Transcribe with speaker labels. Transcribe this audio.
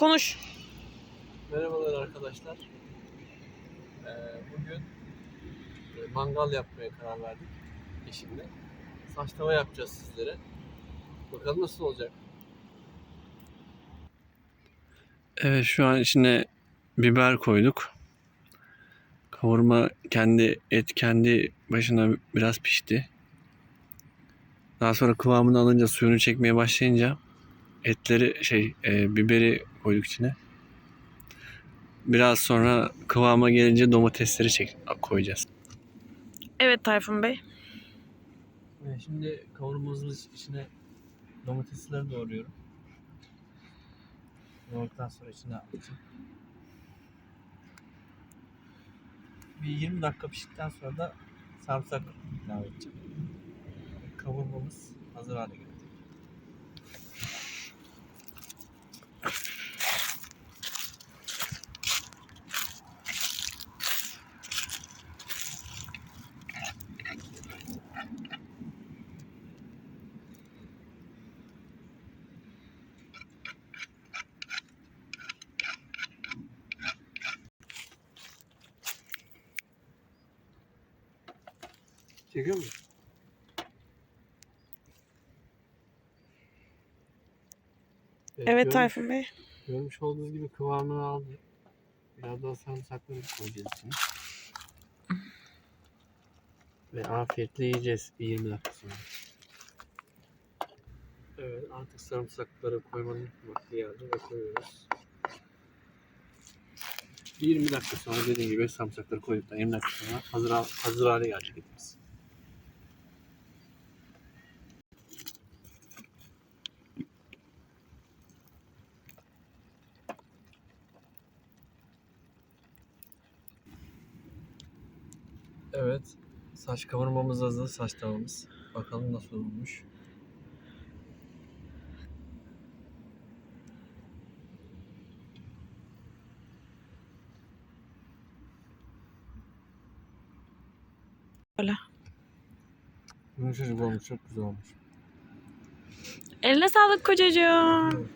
Speaker 1: Konuş.
Speaker 2: Merhabalar arkadaşlar. Ee, bugün e, mangal yapmaya karar verdik eşimle. Saç tava yapacağız sizlere. Bakalım nasıl olacak.
Speaker 3: Evet şu an içine biber koyduk. Kavurma kendi et kendi başına biraz pişti. Daha sonra kıvamını alınca suyunu çekmeye başlayınca etleri şey e, biberi koyduk içine. Biraz sonra kıvama gelince domatesleri çek koyacağız.
Speaker 1: Evet Tayfun Bey.
Speaker 2: Şimdi kavurmamızın içine domatesleri doğruyorum. Doğradıktan sonra içine atacağım. Bir 20 dakika piştikten sonra da sarımsak ilave edeceğim. Kavurmamız hazır hale geldi. Çekiyor musun?
Speaker 1: Evet Tayfun Bey.
Speaker 2: Görmüş olduğunuz gibi kıvamını aldı. Biraz daha sarımsakları koyacağız içine. Ve afiyetle yiyeceğiz bir 20 dakika sonra. Evet artık sarımsakları koymanın vakti geldi ve koyuyoruz. Bir 20 dakika sonra dediğim gibi sarımsakları koyduktan 20 dakika sonra hazır, hazır hale gelecek etimiz. Evet. Saç kavurmamız hazır. Saç tavamız. Bakalım nasıl olmuş.
Speaker 1: Öyle.
Speaker 2: Yumuşacık olmuş. Çok güzel olmuş.
Speaker 1: Eline sağlık kocacığım.